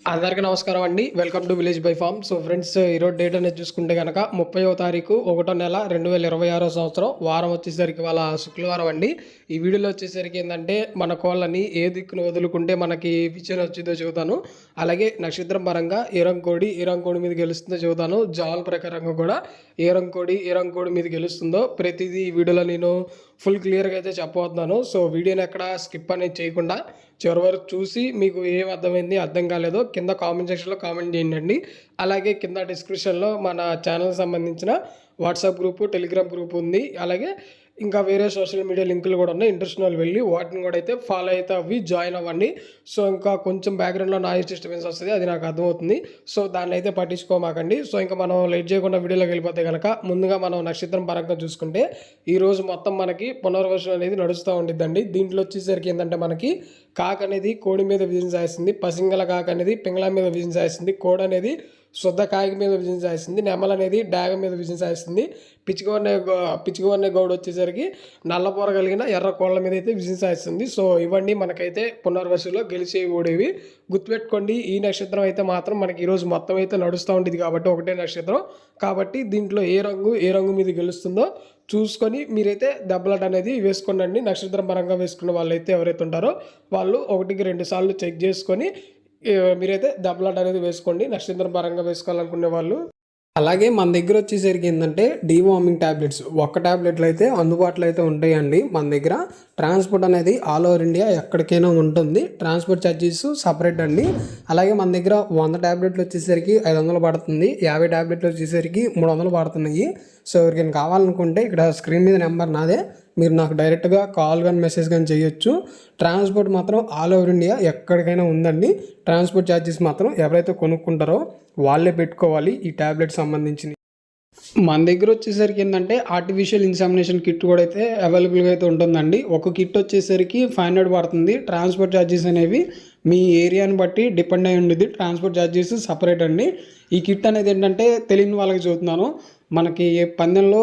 అందరికీ నమస్కారం అండి. Welcome to village by farm so friends ఈరోజు డేట్ అనేది చూసుకుంటే కనుక ముప్పైవ తారీఖు ఒకటో నెల రెండు వేల ఇరవై ఆరో సంవత్సరం వారం వచ్చేసరికి వాళ్ళ శుక్రవారం అండి. ఈ వీడియోలో వచ్చేసరికి ఏంటంటే మన కోళ్ళని ఏ దిక్కును వదులుకుంటే మనకి విజయం వచ్చిందో చెబుతాను. అలాగే నక్షత్రం పరంగా ఈరంకోడి ఈరంకోడి మీద గెలుస్తుందో చెబుతాను. జాల్ ప్రకారంగా కూడా ఈరంకోడి ఈరంకోడి మీద గెలుస్తుందో ప్రతిదీ ఈ వీడియోలో నేను ఫుల్ క్లియర్గా అయితే చెప్పబోతున్నాను. సో వీడియోని ఎక్కడ స్కిప్ అనేది చేయకుండా చివరి వరకు చూసి మీకు ఏం అర్థమైంది అర్థం కాలేదో కింద కామెంట్ సెక్షన్లో కామెంట్ చేయండి. అలాగే కింద డిస్క్రిప్షన్లో మన ఛానల్ సంబంధించిన వాట్సాప్ గ్రూపు టెలిగ్రామ్ గ్రూప్ ఉంది. అలాగే ఇంకా వేరే సోషల్ మీడియా లింకులు కూడా ఉన్నాయి. ఇంట్రెస్ట్ వాళ్ళు వెళ్ళి వాటిని కూడా అయితే ఫాలో అయితే అవి జాయిన్ అవ్వండి. సో ఇంకా కొంచెం బ్యాక్గ్రౌండ్లో నాయిస్ డిస్టర్బెన్స్ వస్తుంది. అది నాకు అర్థమవుతుంది. సో దాన్ని అయితే పట్టించుకోమాకండి. సో ఇంకా మనం లేట్ చేయకుండా వీడియోలోకి వెళ్ళిపోతే కనుక ముందుగా మనం నక్షత్రం పరంగా చూసుకుంటే ఈరోజు మొత్తం మనకి పునర్వసం అనేది నడుస్తూ ఉండిద్దండి. దీంట్లో వచ్చేసరికి ఏంటంటే మనకి కాక్ అనేది కోడి మీద విజయం సాయిస్తుంది పసింగల కాక్ అనేది పింగళ మీద విజయం సాయిస్తుంది కోడి అనేది శుద్ధ కాకి మీద విజయం సాధిస్తుంది. నెమల అనేది డాగ మీద విజయం సాధిస్తుంది. పిచ్చుకోనే పిచ్చుకోనే గౌడ్ వచ్చేసరికి నల్లపూర కలిగిన ఎర్ర కోళ్ళ మీద అయితే విజయం సాధిస్తుంది. సో ఇవన్నీ మనకైతే పునర్వసులో గెలిచే ఓడేవి. గుర్తుపెట్టుకోండి ఈ నక్షత్రం అయితే మాత్రం మనకి ఈరోజు మొత్తం అయితే నడుస్తూ ఉంటుంది కాబట్టి ఒకటే నక్షత్రం. కాబట్టి దీంట్లో ఏ రంగు ఏ రంగు మీద గెలుస్తుందో చూసుకొని మీరైతే దెబ్బలాట అనేది వేసుకోండి. నక్షత్రం పరంగా వేసుకున్న వాళ్ళు అయితే ఎవరైతే ఉంటారో వాళ్ళు ఒకటికి రెండు సార్లు చెక్ చేసుకొని మీరైతే దెబ్బలాట అనేది వేసుకోండి నక్షత్రం పరంగా వేసుకోవాలనుకునే వాళ్ళు. అలాగే మన దగ్గర వచ్చేసరికి ఏంటంటే డీవార్మింగ్ ట్యాబ్లెట్స్ ఒక్క ట్యాబ్లెట్లు అయితే అందుబాటులో అయితే ఉంటాయండి మన దగ్గర. ట్రాన్స్పోర్ట్ అనేది ఆల్ ఓవర్ ఇండియా ఎక్కడికైనా ఉంటుంది. ట్రాన్స్పోర్ట్ ఛార్జెస్ సపరేట్ అండి. అలాగే మన దగ్గర వంద ట్యాబ్లెట్లు వచ్చేసరికి ఐదు వందలు పడుతుంది. యాభై ట్యాబ్లెట్లు వచ్చేసరికి మూడు వందలు పడుతున్నాయి. సో ఎవరికైనా కావాలనుకుంటే ఇక్కడ స్క్రీన్ మీద నెంబర్ నాదే. మీరు నాకు డైరెక్ట్గా కాల్ కానీ మెసేజ్ కానీ చేయొచ్చు. ట్రాన్స్పోర్ట్ మాత్రం ఆల్ ఓవర్ ఇండియా ఎక్కడికైనా ఉందండి. ట్రాన్స్పోర్ట్ ఛార్జెస్ మాత్రం ఎవరైతే కొనుక్కుంటారో వాళ్ళే పెట్టుకోవాలి ఈ ట్యాబ్లెట్ సంబంధించిన మన దగ్గర వచ్చేసరికి ఏంటంటే ఆర్టిఫిషియల్ ఇన్సామినేషన్ కిట్ కూడా అయితే అవైలబుల్గా అయితే ఉంటుందండి. ఒక కిట్ వచ్చేసరికి ఫైవ్ హండ్రెడ్ పడుతుంది. ట్రాన్స్పోర్ట్ ఛార్జెస్ అనేవి మీ ఏరియాని బట్టి డిపెండ్ అయి ఉండేది. ట్రాన్స్పోర్ట్ ఛార్జెస్ సపరేట్ అండి. ఈ కిట్ అనేది ఏంటంటే తెలియని వాళ్ళకి చూస్తున్నాను మనకి పందెంలో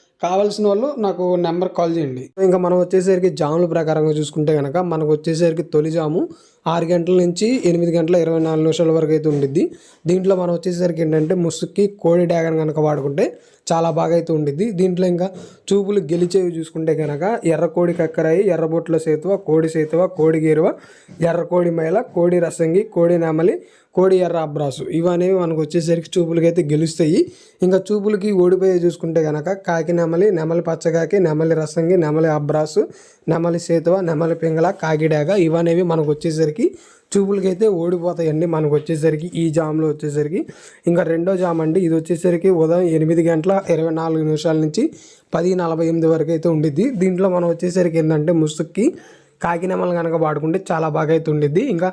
కావాల్సిన వాళ్ళు నాకు నెంబర్ కాల్ చేయండి. ఇంకా మనం వచ్చేసరికి జాముల ప్రకారంగా చూసుకుంటే కనుక మనకు వచ్చేసరికి తొలి జాము ఆరు గంటల నుంచి ఎనిమిది గంటల ఇరవై నాలుగు నిమిషాల వరకు అయితే ఉండిద్ది. దీంట్లో మనం వచ్చేసరికి ఏంటంటే ముసుక్కి కోడి డ్యాగన్ కనుక వాడుకుంటే చాలా బాగా అయితే ఉండిద్ది. దీంట్లో ఇంకా చూపులు గెలిచేవి చూసుకుంటే కనుక ఎర్ర కోడి కక్కరాయి ఎర్రబొట్ల సేతువ కోడి సేతువ కోడి గేరువ ఎర్ర కోడి మైల కోడి రసంగి కోడి నెమలి కోడి ఎర్ర అబ్రాసు. ఇవనేవి మనకు వచ్చేసరికి చూపులకి అయితే గెలుస్తాయి. ఇంకా చూపులకి ఓడిపోయి చూసుకుంటే కనుక కాకి నెమలి నెమలి పచ్చగాకి నెమలి రసంగి నెమలి అబ్రాసు నెమలి సేతువ నెమలి పింగళ కాకిడాగ ఇవనేవి మనకు వచ్చేసరికి చూపులకైతే ఓడిపోతాయండి మనకు వచ్చేసరికి ఈ జామ్లో వచ్చేసరికి. ఇంకా రెండో జామ్ అండి ఇది వచ్చేసరికి ఉదయం ఎనిమిది గంటల ఇరవై నాలుగు నిమిషాల నుంచి పది నలభై ఎనిమిది వరకు అయితే ఉండిద్ది. దీంట్లో మనం వచ్చేసరికి ఏంటంటే ముసుక్కి కాకినెమలు కనుక వాడుకుంటే చాలా బాగా అయితే ఉండిద్ది. ఇంకా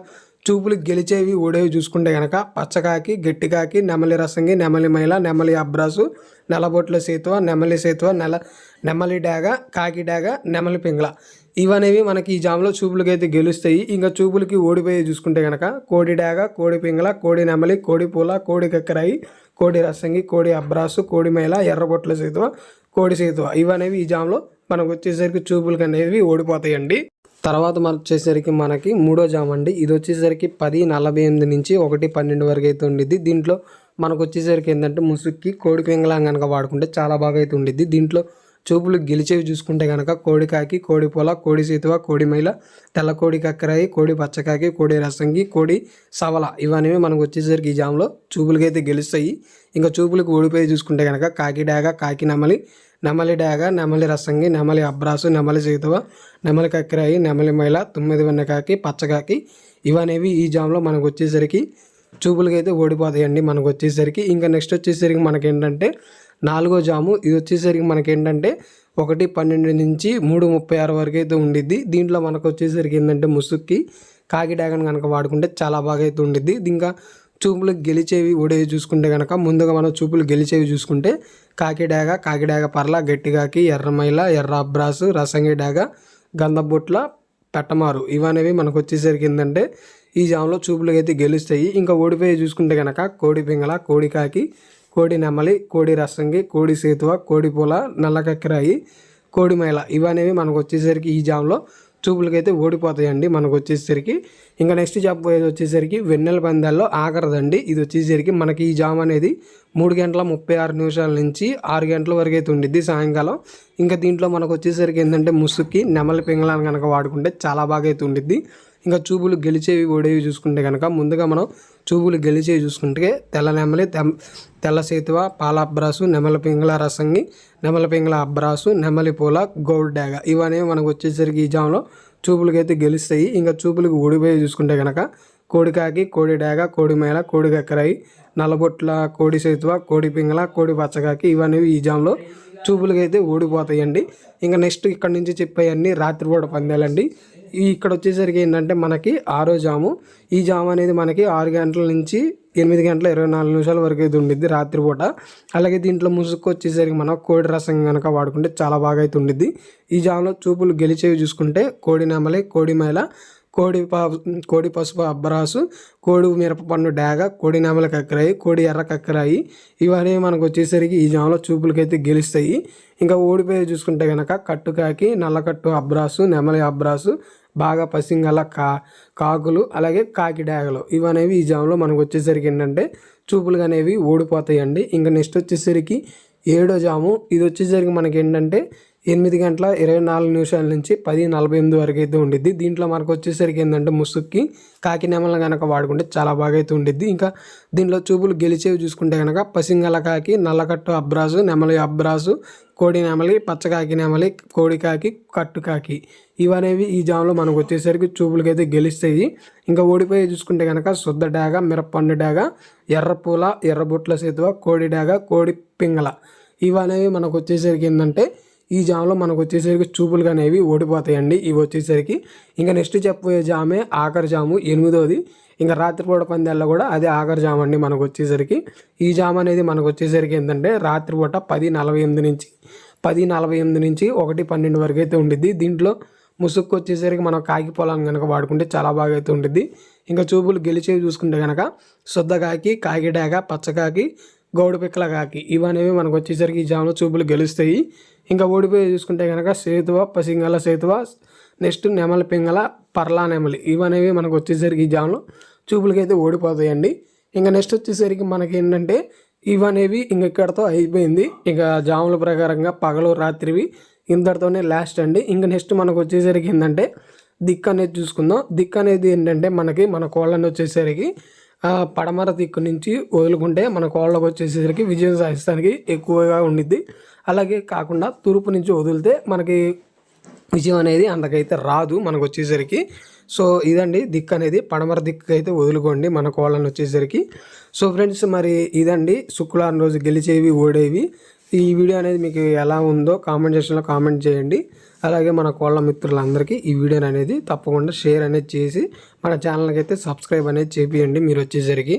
చూపులు గెలిచేవి ఓడేవి చూసుకుంటే కనుక పచ్చకాకి గట్టికాకి నెమలి రసంగి నెమలి మైల నెమలి అబ్రాసు నెలబొట్ల సేతువ నెమలి సేతువ నెల నెమలి డాగ కాకి డాగ నెమలి పింగళ. ఇవనేవి మనకి ఈ జామ్లో చూపులకి అయితే గెలుస్తాయి. ఇంకా చూపులకి ఓడిపోయి చూసుకుంటే కనుక కోడి డాగ కోడి పింగళ కోడి నెమలి కోడి పూల కోడి కక్కరాయి కోడి రసంగి కోడి అబ్రాసు కోడి మైల ఎర్రబొట్ల సేతువ కోడి సేతువ. ఇవనేవి ఈ జామ్లో మనకు వచ్చేసరికి చూపులకి అనేవి ఓడిపోతాయండి తర్వాత మన వచ్చేసరికి మనకి మూడో జామ్ అండి. ఇది వచ్చేసరికి పది నలభై ఎనిమిది నుంచి ఒకటి పన్నెండు వరకు అయితే ఉండిద్ది. దీంట్లో మనకు వచ్చేసరికి ఏంటంటే ముసుక్కి కోడి పింగళం కనుక వాడుకుంటే చాలా బాగా అయితే ఉండిద్ది. దీంట్లో చూపులు గెలిచేవి చూసుకుంటే కనుక కోడికాకి కోడి పొల కోడి సీతువ కోడి మైల తెల్ల కోడి కక్కరాయి కోడి పచ్చకాకి కోడి రసంగి కోడి సవల ఇవన్నీ మనకు వచ్చేసరికి ఈ జామ్లో చూపులకైతే అయితే గెలుస్తాయి. ఇంకా చూపులకు ఓడిపోయి చూసుకుంటే కనుక కాకి డాగ కాకి నెమలి నెమలి డాగ నెమలి రసంగి నెమలి అబ్రాసు నెమలి సీతువ నెమలి కక్కరాయి నెమలి మైల తొమ్మిది వెన్నకాకి పచ్చకాకి ఇవనేవి ఈ జామ్లో మనకు వచ్చేసరికి చూపులకైతే ఓడిపోతాయండి మనకు వచ్చేసరికి. ఇంకా నెక్స్ట్ వచ్చేసరికి మనకేంటంటే నాలుగో జాము. ఇది వచ్చేసరికి మనకేంటంటే ఒకటి పన్నెండు నుంచి మూడు ముప్పై ఆరు వరకు అయితే ఉండిద్ది. దీంట్లో మనకు వచ్చేసరికి ఏంటంటే ముసుక్కి కాకి డ్యాగన్ కనుక వాడుకుంటే చాలా బాగా అయితే ఉండిద్ది. ఇంకా చూపులు గెలిచేవి ఓడేవి చూసుకుంటే కనుక ముందుగా మనం చూపులు గెలిచేవి చూసుకుంటే కాకిడాగ కాకిడాగ పర్ల గట్టిగాకి ఎర్రమైల ఎర్ర అబ్రాసు రసంగి డాగ గంధబొట్ల పెట్టమారు ఇవనేవి మనకు వచ్చేసరికి ఏంటంటే ఈ జామ్లో చూపులు అయితే గెలుస్తాయి. ఇంకా ఓడిపోయి చూసుకుంటే కనుక కోడి పింగళ కోడి కాకి కోడి నెమలి కోడి రసంగి కోడి సేతువ కోడి పూల నల్లకక్కరాయి కోడి మైల ఇవనేవి మనకు వచ్చేసరికి ఈ జామ్లో చూపులకైతే ఓడిపోతాయండి మనకు వచ్చేసరికి. ఇంకా నెక్స్ట్ చెప్పబోయేది వచ్చేసరికి వెన్నెల పందాల్లో ఆఖరిదండి ఇది వచ్చేసరికి మనకి ఈ జామ్ అనేది మూడు గంటల ముప్పై ఆరు నిమిషాల నుంచి ఆరు గంటల వరకు అయితే ఉండిద్ది సాయంకాలం. ఇంకా దీంట్లో మనకు వచ్చేసరికి ఏంటంటే ముసుక్కి నెమలి పింగళాన్ని కనుక వాడుకుంటే చాలా బాగా అయితే ఉండిద్ది. ఇంకా చూపులు గెలిచేవి ఓడేవి చూసుకుంటే కనుక ముందుగా మనం చూపులు గెలిచేవి చూసుకుంటే తెల్ల నెమలి తెల్ల సేతువ పాల అబ్రాసు నెమల పింగళ రసంగి నెమల పింగళ అబ్రాసు నెమలి పూల గౌడ్డాగ ఇవన్నీ మనకు వచ్చేసరికి ఈ జామ్లో చూపులకైతే గెలుస్తాయి. ఇంకా చూపులకు ఓడిపోయి చూసుకుంటే కనుక కోడికాకి కోడి డాగ కోడి మేళ కోడి కక్కరాయి నల్లబొట్ల కోడి సేతువ కోడి పింగళ కోడి పచ్చకాకి ఇవన్నీ ఈ జామ్లో చూపులకైతే ఓడిపోతాయండి ఇంకా నెక్స్ట్ ఇక్కడ నుంచి చెప్పేవన్నీ రాత్రిపూట పందాలండి. ఇక్కడ వచ్చేసరికి ఏంటంటే మనకి ఆరో జాము. ఈ జాము అనేది మనకి ఆరు గంటల నుంచి ఎనిమిది గంటల ఇరవై నాలుగు నిమిషాల వరకు అయితే ఉండిద్ది రాత్రిపూట అలాగే దీంట్లో ముసుగు వచ్చేసరికి మనం కోడి రసం కనుక వాడుకుంటే చాలా బాగా అయితే ఉండిద్ది. ఈ జాములో చూపులు గెలిచేవి చూసుకుంటే కోడి నెమలి కోడి మేళ కోడి పా కోడి పసుపు అబ్బరాసు కోడి మిరపపన్ను డాగ కోడి నెమల కక్కరాయి కోడి ఎర్ర కక్కరాయి. ఇవన్నీ మనకు వచ్చేసరికి ఈ జామలో చూపులకైతే గెలుస్తాయి. ఇంకా ఓడిపోయి చూసుకుంటే కనుక కట్టుకాకి నల్లకట్టు అబ్రాసు నెమలి అబ్రాసు బాగా పసింగల కా కాకులు అలాగే కాకి డాగలు. ఇవనేవి ఈ జామలో మనకు వచ్చేసరికి ఏంటంటే చూపులు అనేవి ఓడిపోతాయండి ఇంకా నెక్స్ట్ వచ్చేసరికి ఏడో జాము. ఇది వచ్చేసరికి మనకి ఏంటంటే ఎనిమిది గంటల ఇరవై నాలుగు నిమిషాల నుంచి పది నలభై ఎనిమిది వరకు అయితే ఉండిద్ది. దీంట్లో మనకు వచ్చేసరికి ఏంటంటే ముసుక్కి కాకినామలను కనుక వాడుకుంటే చాలా బాగా అయితే ఉండిద్ది. ఇంకా దీంట్లో చూపులు గెలిచేవి చూసుకుంటే కనుక పసింగల కాకి నల్లకట్టు అబ్రాసు నెమలి అబ్రాసు కోడి నెమలి పచ్చకాకి నెమలి కోడి కాకి కట్టు కాకి ఇవనేవి ఈ జామ్లో మనకు వచ్చేసరికి చూపులకైతే గెలుస్తాయి. ఇంకా ఓడిపోయి చూసుకుంటే కనుక శుద్ధ డాగ మిరపండు డాగ ఎర్రపూల ఎర్రబుట్ల సేతువ కోడి డాగ కోడి పింగళ ఇవనేవి మనకు వచ్చేసరికి ఏంటంటే ఈ జామ్లో మనకు వచ్చేసరికి చూపులు అనేవి ఓడిపోతాయండి. ఇవి వచ్చేసరికి ఇంకా నెక్స్ట్ చెప్పబోయే జామే ఆఖరి జాము ఎనిమిదోది. ఇంకా రాత్రిపూట పందాల్లో కూడా అదే ఆఖరి జామ్ అండి మనకు వచ్చేసరికి ఈ జామ్ అనేది మనకు వచ్చేసరికి ఏంటంటే రాత్రిపూట పది నలభై ఎనిమిది నుంచి పది నలభై ఎనిమిది నుంచి ఒకటి పన్నెండు వరకు అయితే ఉండిద్ది. దీంట్లో ముసుక్కు వచ్చేసరికి మనం కాకి పొలాన్ని కనుక వాడుకుంటే చాలా బాగా అయితే ఉంటుంది ఇంకా చూపులు గెలిచేవి చూసుకుంటే కనుక శుద్ధకాకి కాకిడాక పచ్చకాకి గౌడు పిక్కల కాకి. ఇవనేవి మనకు వచ్చేసరికి ఈ జాములో చూపులు గెలుస్తాయి. ఇంకా ఓడిపోయి చూసుకుంటే కనుక సేతువ పసింగల సేతువ నెక్స్ట్ నెమలి పింగల పర్లా నెమలి. ఇవనేవి మనకు వచ్చేసరికి ఈ జాములో చూపులకైతే ఓడిపోతాయండి. ఇంకా నెక్స్ట్ వచ్చేసరికి మనకి ఏంటంటే ఇవనేవి ఇంక ఇక్కడతో అయిపోయింది. ఇంకా జాముల ప్రకారంగా పగలు రాత్రివి ఇంతటితోనే లాస్ట్ అండి. ఇంకా నెక్స్ట్ మనకు వచ్చేసరికి ఏంటంటే దిక్కు అనేది చూసుకుందాం. దిక్కు అనేది ఏంటంటే మనకి మన కోళ్ళని వచ్చేసరికి పడమర దిక్కు నుంచి వదులుకుంటే మన కోళ్ళకు వచ్చేసరికి విజయం సాధిస్తానికి ఎక్కువగా ఉండిద్ది. అలాగే కాకుండా తూర్పు నుంచి వదిలితే మనకి విజయం అనేది అంతకైతే రాదు మనకు వచ్చేసరికి. సో ఇదండి దిక్కు అనేది. పడమర దిక్కు అయితే వదులుకోండి మన కోళ్ళని వచ్చేసరికి. సో ఫ్రెండ్స్ మరి ఇదండి. శుక్రవారం రోజు గెలిచేవి ఓడేవి. ఈ వీడియో అనేది మీకు ఎలా ఉందో కామెంట్ సెక్షన్లో కామెంట్ చేయండి. అలాగే మన కోళ్ళ మిత్రులందరికీ ఈ వీడియో అనేది తప్పకుండా షేర్ అనేది చేసి మన ఛానల్కి అయితే సబ్స్క్రైబ్ అనేది చేపియండి. మీరు వచ్చేసరికి